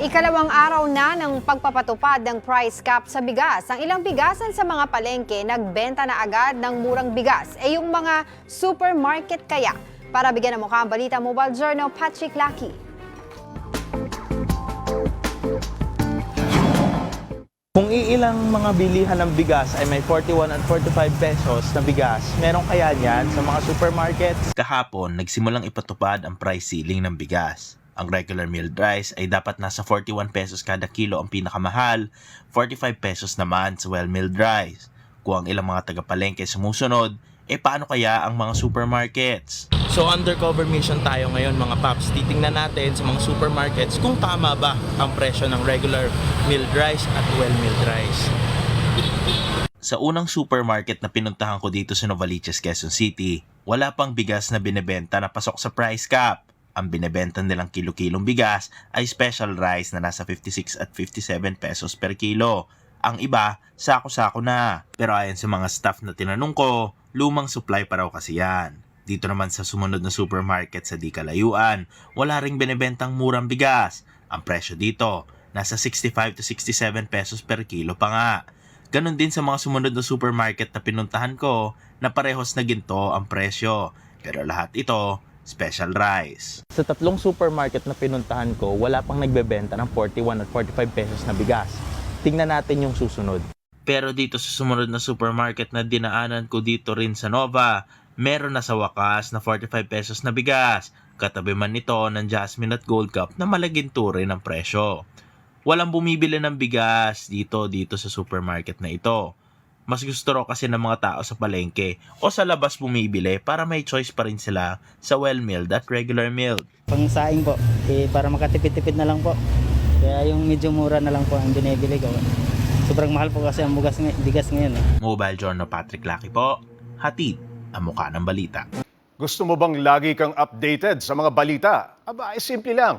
Ikalawang araw na ng pagpapatupad ng price cap sa bigas. Ang ilang bigasan sa mga palengke nagbenta na agad ng murang bigas. E yung mga supermarket kaya. Para bigyan ng mukha ang balita, Mobile Journal, Patrick Lucky. Kung iilang mga bilihan ng bigas ay may 41 at 45 pesos na bigas, meron kaya niyan sa mga supermarkets? Kahapon, nagsimulang ipatupad ang price ceiling ng bigas. Ang regular milled rice ay dapat nasa 41 pesos kada kilo ang pinakamahal, 45 pesos naman sa well-milled rice. Kung ang ilang mga tagapalengke sumusunod, eh paano kaya ang mga supermarkets? So undercover mission tayo ngayon mga paps. Titingnan natin sa mga supermarkets kung tama ba ang presyo ng regular milled rice at well-milled rice. Sa unang supermarket na pinuntahan ko dito sa Novaliches, Quezon City, wala pang bigas na binebenta na pasok sa price cap. Ang binebenta nilang kilo-kilong bigas ay special rice na nasa 56 at 57 pesos per kilo. Ang iba, sako-sako na. Pero ayon sa mga staff na tinanong ko, lumang supply pa raw kasi yan. Dito naman sa sumunod na supermarket sa di kalayuan, wala ring binebentang murang bigas. Ang presyo dito, nasa 65 to 67 pesos per kilo pa nga. Ganon din sa mga sumunod na supermarket na pinuntahan ko na parehos na ginto ang presyo. Pero lahat ito, special rice. Sa tatlong supermarket na pinuntahan ko, wala pang nagbebenta ng 41 at 45 pesos na bigas. Tingnan natin yung susunod. Pero dito sa sumunod na supermarket na dinaanan ko dito rin sa Nova, meron na sa wakas na 45 pesos na bigas. Katabi man nito ng Jasmine at Gold Cup na malaginto rin ang presyo. Walang bumibili ng bigas dito dito sa supermarket na ito. Mas gusto raw kasi ng mga tao sa palengke o sa labas bumibili para may choice pa rin sila sa well-milled at regular milled. pang saing po, eh, para makatipid-tipid na lang po. Kaya yung medyo mura na lang po ang binibili ko. Sobrang mahal po kasi ang bugas, bigas ngayon. Eh. Mobile Journal Patrick Laki po, hatid ang mukha ng balita. Gusto mo bang lagi kang updated sa mga balita? Aba, ay simple lang.